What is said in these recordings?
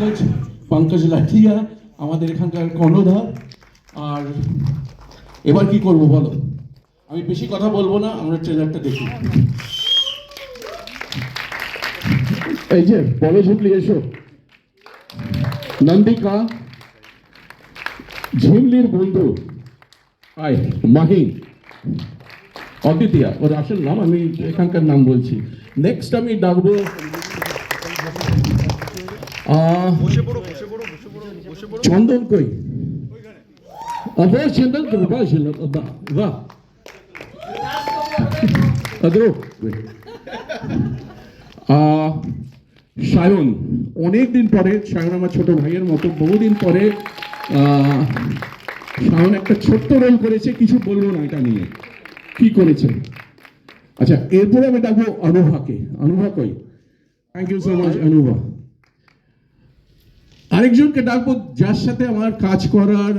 পঙ্কজ পঙ্কজ লাঠিয়া আমাদের এখানকার কর্ণধার। আর এবার কি করব বলো? আমি বেশি কথা বলব না আমরা ট্রেলারটা দেখি। এই যে বলো ঝুমলি এসো। নন্দিকা ঝিমলির বন্ধু। আয়। মাহি অদ্বিতীয়া ওর আসল নাম আমি এখানকার নাম বলছি। নেক্সট আমি ডাকবো চন্দন কই? আবার চন্দন বাহ বাহ আদরো। আহ, সায়ন অনেক দিন পরে সায়ন আমার ছোট ভাইয়ের মতো বহুদিন পরে আহ, সায়ন একটা ছোট্ট রোল করেছে কিছু বলব না এটা নিয়ে। কি করেছে? আচ্ছা এরপরে আমি ডাকবো অনুভাকে অনুভা কই? Thank you so much Anubha আরেকজনকে ডাকবো যার সাথে আমার কাজ করার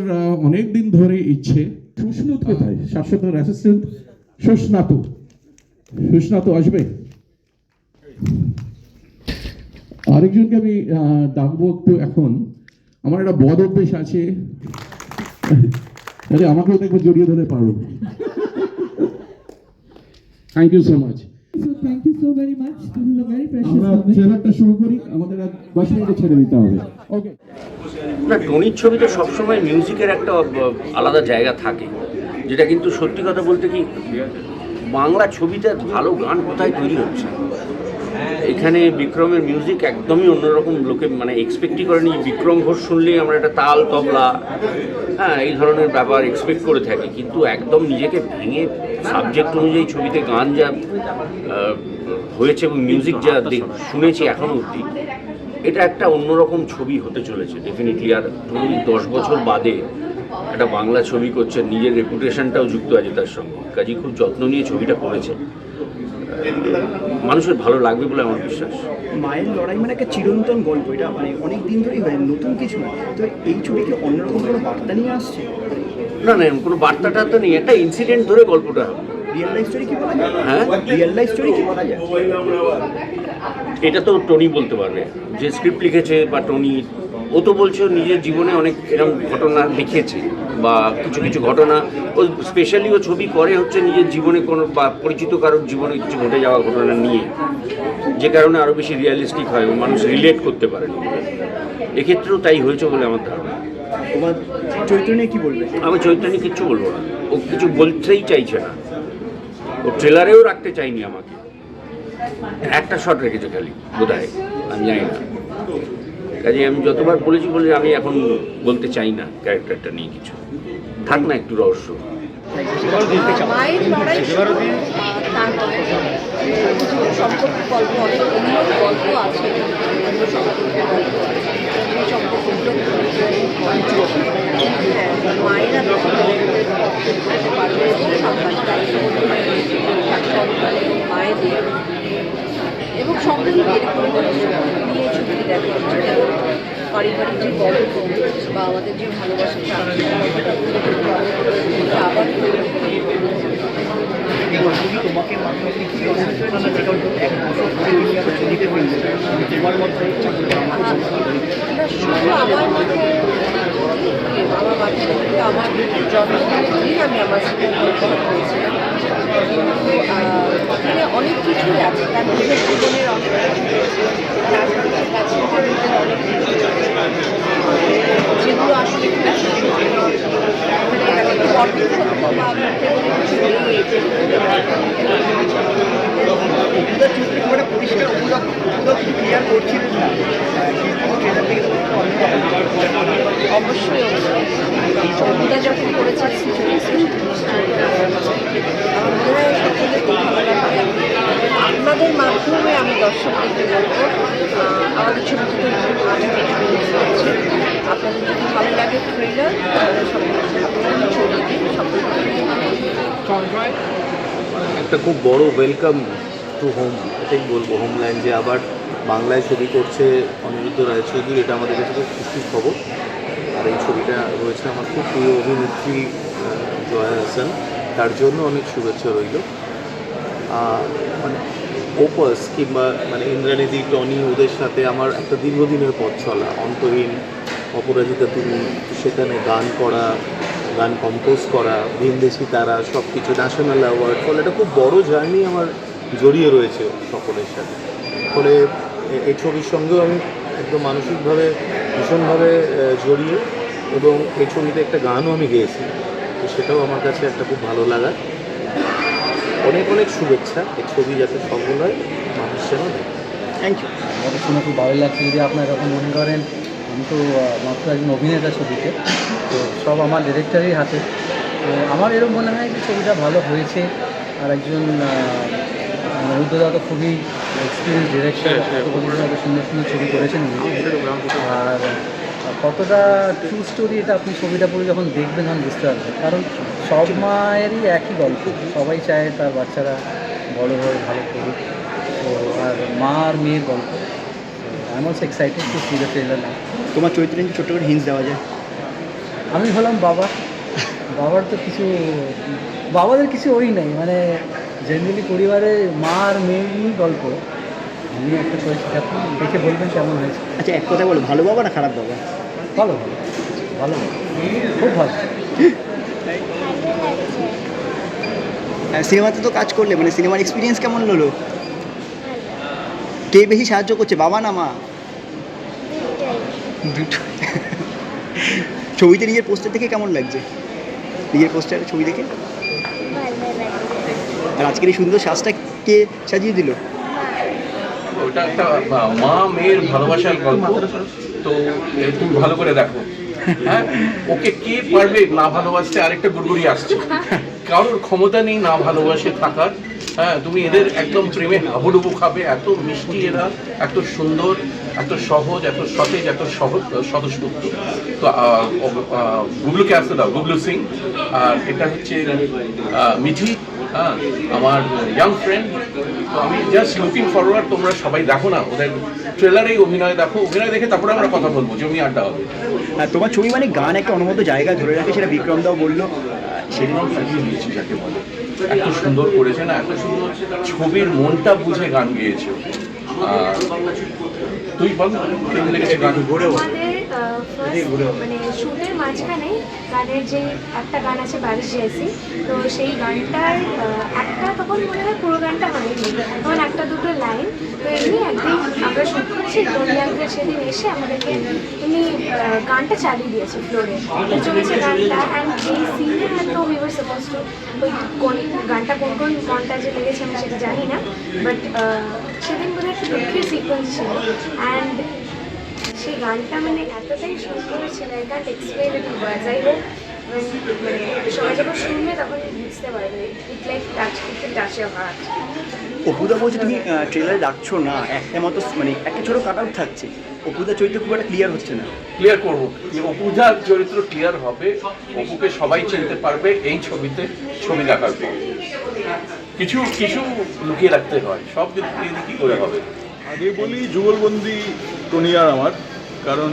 অনেক দিন ধরে ইচ্ছে। সুস্নাত কোথায়? শাশ্বতর অ্যাসিস্ট্যান্ট সুস্নাত। সুস্নাত আসবে? আরেকজনকে আমি ডাকবো একটু এখন। আমার একটা বদ অভ্যেস আছে। আরে আমাকেও দেখব জড়িয়ে ধরে পারো। থ্যাংক ইউ সো মাচ না টনির ছবিতে সবসময় মিউজিকের একটা আলাদা জায়গা থাকে। যেটা কিন্তু সত্যি কথা বলতে কি বাংলা ছবিতে ভালো গান কোথায় তৈরি হচ্ছে? এখানে বিক্রমের মিউজিক একদমই অন্যরকম লোকে মানে এক্সপেক্টই করেনি। বিক্রম ঘোষ শুনলেই আমরা একটা তাল তবলা হ্যাঁ এই ধরনের ব্যাপার এক্সপেক্ট করে থাকি। কিন্তু একদম নিজেকে ভেঙে সাবজেক্ট অনুযায়ী ছবিতে গান যা হয়েছে এবং মিউজিক যা শুনেছি এখনও অবধি, এটা একটা অন্যরকম ছবি হতে চলেছে ডেফিনেটলি আর তুমি দশ বছর বাদে একটা বাংলা ছবি করছে, নিজের রেপুটেশনটাও যুক্ত আছে তার সঙ্গে। কাজে খুব যত্ন নিয়ে ছবিটা করেছে। মানুষের ভালো লাগবে বলে আমার বিশ্বাস। মায়ের লড়াই মানে একটা চিরন্তন গল্প, এটা মানে অনেক দিন ধরেই হয়, নতুন কিছু না। তো এই ছবিকে অন্যরকম কোনো বার্তা নিয়ে আসছে? না না কোনো বার্তা টার্তা নেই। একটা ইনসিডেন্ট ধরে গল্পটা। হবে রিয়েল লাইফ স্টোরি কি বলা যায়? হ্যাঁ? রিয়েল লাইফ স্টোরি কি বলা যায়? এটা তো টনি বলতে পারবে। যে স্ক্রিপ্ট লিখেছে বা টনি ও তো বলছে নিজের জীবনে অনেক এরকম ঘটনা দেখিয়েছে বা কিছু কিছু ঘটনা। ও স্পেশালি ও ছবি করে হচ্ছে নিজের জীবনে কোনো বা পরিচিত কারোর জীবনে কিছু ঘটে যাওয়া ঘটনা নিয়ে। যে কারণে আরও বেশি রিয়ালিস্টিক হয় মানুষ রিলেট করতে পারে। এক্ষেত্রেও তাই হয়েছে বলে আমার ধারণা। তোমার চরিত্র নিয়ে কি বলবে? আমি চৈতন্য কিচ্ছু বলব না। ও কিছু বলতেই চাইছে না। ও ট্রেলারেও রাখতে চাইনি আমাকে। একটা শট রেখেছে খালি বোধ আমি জানি না। কাজে আমি যতবার বলেছি বলে আমি এখন বলতে চাই না ক্যারেক্টারটা নিয়ে কিছু। থাক না একটু রহস্য। সম্পর্কে অনেক গল্প আছে অন্য সম্পর্কে গল্প আছে অন্য সম্পর্কগুলো হ্যাঁ মায়েরা করতে পারবে এবং সাংবাদিক দায়িত্ব সন্তানের মায়েদের এবং পরিবার নিয়ে দেখা হচ্ছে পারিবারিক যে গল্প বা আমাদের যে সেটা আবার তোমাকে তোমার মধ্যে আমার মাথায় রেখে আমার জন্মদিনে আমি আমার করেছিলাম এখানে অনেক কিছুই আছে তার নিজের জীবনের অনেক রাজনীতির কাছে অনেক যেগুলো আসলে মানে অর্থ বা অবশ্যই অবশ্যই। যখন করেছে আপনাদের মাধ্যমে আমি দর্শকদেরকে বলব আমাদের ছোটো ছোটো আপনাদের যদি ভালো লাগে ট্রেলার তাহলে ছবিটি সকলে একটা খুব বড় ওয়েলকাম টু হোম এটাই বলব হোমল্যান্ড যে আবার বাংলায় ছবি করছে অনিরুদ্ধ রায়চৌধুরী, এটা আমাদের কাছে খুব খুশির খবর। আর এই ছবিটা রয়েছে আমার খুব প্রিয় অভিনেত্রী জয়া হাসান। তার জন্য অনেক শুভেচ্ছা রইল। মানে ওপাস কিংবা মানে ইন্দ্রানিধি টনি, ওদের সাথে আমার একটা দীর্ঘদিনের পথ চলা। অন্তহীন অপরাজিতা তুমি, সেখানে গান করা, গান কম্পোজ করা, ভিনদেশি তারা সব কিছু ন্যাশনাল অ্যাওয়ার্ড ফলে এটা খুব বড় জার্নি আমার জড়িয়ে রয়েছে সকলের সাথে। ফলে এই ছবির সঙ্গেও আমি একদম মানসিকভাবে ভীষণভাবে জড়িয়ে এবং এই ছবিতে একটা গানও আমি গেয়েছি। তো সেটাও আমার কাছে একটা খুব ভালো লাগা অনেক অনেক শুভেচ্ছা। এই ছবি যাতে সফল হয় মানুষ যেন দেখে। থ্যাংক ইউ আমাদের শুনে খুব ভালো লাগছে যদি আপনার এরকম মনে করেন আমি তো মাত্র একজন অভিনেতা ছবিতে তো সব আমার ডিরেক্টরের হাতে। তো আমার এরকম মনে হয় যে ছবিটা ভালো হয়েছে। আর একজন রুদ্রদা তো খুবই এক্সপিরিয়েন্স ডিরেক্টর এত সুন্দর সুন্দর ছবি করেছেন আর কতটা ট্রু স্টোরি এটা আপনি ছবিটা পড়ে যখন দেখবেন তখন বুঝতে পারবেন। কারণ সব মায়েরই একই গল্প। সবাই চায় তার বাচ্চারা বড় হয়ে ভালো করুক। তো আর মা আর মেয়ের গল্প। I am also excited to see the trailer না তোমার চরিত্রে ছোট্ট করে হিন্স দেওয়া যায়? আমি হলাম বাবা। বাবার তো কিছু বাবাদের কিছু ওই নেই। মানে জেনারেলি পরিবারে মা আর মেয়েরই গল্প। আমি একটা করেছি আপনি দেখে বলবেন কেমন হয়েছে। আচ্ছা এক কথা বলো ভালো বাবা না খারাপ বাবা? ভালো ভালো ভালো। খুব ভালো। সিনেমাতে তো কাজ করলে মানে সিনেমার এক্সপিরিয়েন্স কেমন হলো? কে বেশি সাহায্য করছে বাবা না মা? দুটো। ছবিতে নিজের পোস্টার দেখে কেমন লাগছে? নিজের পোস্টারে ছবি দেখে? আর আজকের এই সুন্দর সাজটা কে সাজিয়ে দিল? ওটা একটা মা- মেয়ের ভালোবাসার গল্প। তো তুমি ভালো করে দেখো। হ্যাঁ? ওকে কে পারবে না ভালোবাসতে আরেকটা গুড়গুড়ি আসছে। কারোর ক্ষমতা নেই না ভালোবাসে থাকার। হ্যাঁ তুমি এদের একদম প্রেমে হাবুডুবু খাবে। এত মিষ্টি এরা এত সুন্দর এত সহজ এত সতেজ এত সহজ স্বতঃস্ফূর্ত। তো আহ, গুগলুকে আসতে দাও গুগলু সিং। আর এটা হচ্ছে মিঠি। হ্যাঁ আমার ইয়াং ফ্রেন্ড তো আমি জাস্ট লুকিং ফরওয়ার্ড তোমরা সবাই দেখো না ওদের ট্রেলারেই অভিনয় দেখো অভিনয় দেখে তারপরে আমরা কথা বলব জমি আড্ডা হবে। আর তোমার ছবি মানে গান একটা অনুমত জায়গা ধরে রাখে সেটা বিক্রম দাও বলল। সেদিন সাজিয়ে দিয়েছি যাকে বলে। এত সুন্দর করেছে না এত সুন্দর ছবির মনটা বুঝে গান গেয়েছে। তুই বল কেমন লেগেছে গান ফার্স্ট মানে শুটের মাঝখানে গানের যে একটা গান আছে বারিশ জেসি, তো সেই গানটার একটা তখন মনে হয় পুরো গানটা হয়নি, তখন একটা দুটো লাইন, তো এমনি একদিন আমরা শুট করছি টনি সেদিন এসে আমাদেরকে এমনি গানটা চালিয়ে দিয়েছে ফ্লোরে। চলছে গানটা অ্যান্ড এই সিনে হয়তো উই ওয়ার সাপোজ টু ওই কোন গানটা কোন কোন মনটাজে লেগেছে আমি সেটা জানি না বাট সেদিন বোধ হয় একটা দুঃখের সিকোয়েন্স ছিল অ্যান্ড সেই গানটা মানে এতটাই সুন্দর ছিল I can't explain it words I hope মানে সবাই যখন শুনবে তখন বুঝতে পারবে it like touch it touch your heart অপুদা বলছে তুমি ট্রেলারে রাখছো না একটা মতো মানে একটা ছোটো কাট আউট থাকছে। অপুদা চরিত্র খুব একটা ক্লিয়ার হচ্ছে না। ক্লিয়ার করব। অপুজার চরিত্র ক্লিয়ার হবে অপুকে সবাই চিনতে পারবে এই ছবিতে ছবি দেখার পর কিছু কিছু লুকিয়ে রাখতে হয় সব কি করে হবে? আগে বলি যুগলবন্দি টনি আমার। কারণ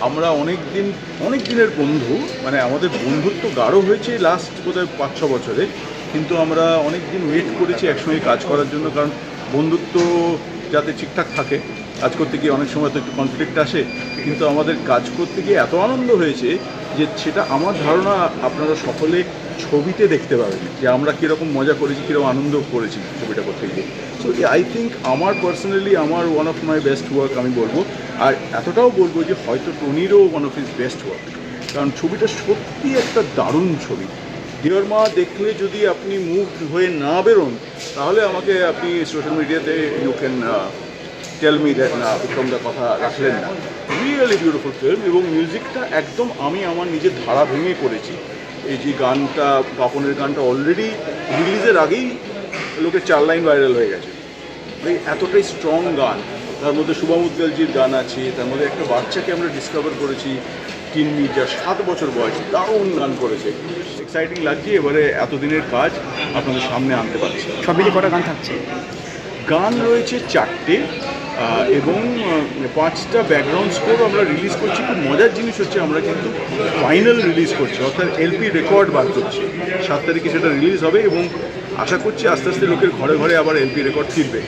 আমরা অনেক দিন, অনেক দিনের বন্ধু মানে আমাদের বন্ধুত্ব গাঢ় হয়েছে লাস্ট বোধহয় পাঁচ, ছ বছরে, কিন্তু আমরা অনেক দিন ওয়েট করেছি একসঙ্গে কাজ করার জন্য, কারণ বন্ধুত্ব যাতে ঠিকঠাক থাকে, কাজ করতে গিয়ে অনেক সময় তো একটু কনফ্লিক্ট আসে, কিন্তু আমাদের কাজ করতে গিয়ে এত আনন্দ হয়েছে যে সেটা আমার ধারণা আপনারা সকলে ছবিতে দেখতে পাবেন যে আমরা কীরকম মজা করেছি, কীরকম আনন্দ করেছি ছবিটা করতে গিয়ে। সো আই থিঙ্ক আমার পার্সোনালি আমার one of my best work আমি বলব। আর এতটাও বলব যে, হয়তো টনিরও one of his best work কারণ ছবিটা সত্যি একটা দারুণ ছবি। দেওয়ার মা দেখলে যদি আপনি মুভ হয়ে না বেরোন, তাহলে আমাকে আপনি সোশ্যাল মিডিয়াতে you can tell me that না বিক্রমদা কথা রাখলেন না। রিয়েলি বিউটিফুল ফিল্ম এবং মিউজিকটা একদম আমি আমার নিজের ধারা ভেঙে করেছি। এই যে গানটা, বাপনের গানটা অলরেডি রিলিজের আগেই লোকের চার লাইন ভাইরাল হয়ে গেছে। এই এতটাই স্ট্রং গান তার মধ্যে শুভম উদ্গলজির গান আছে তার মধ্যে একটা বাচ্চাকে আমরা ডিসকভার করেছি কিন্নি যা সাত বছর বয়স দারুণ গান করেছে। এক্সাইটিং লাগছে এবারে এতদিনের কাজ আপনাদের সামনে আনতে পারছি। সব মিলিয়ে কটা গান থাকছে? গান রয়েছে চারটে এবং পাঁচটা ব্যাকগ্রাউন্ড স্কোর আমরা রিলিজ করছি। খুব মজার জিনিস হচ্ছে আমরা কিন্তু ফাইনাল রিলিজ করছি অর্থাৎ এলপি রেকর্ড বার করছি। সাত তারিখে সেটা রিলিজ হবে এবং আশা করছি আস্তে আস্তে লোকের ঘরে ঘরে আবার এমপি রেকর্ড ফিরবে।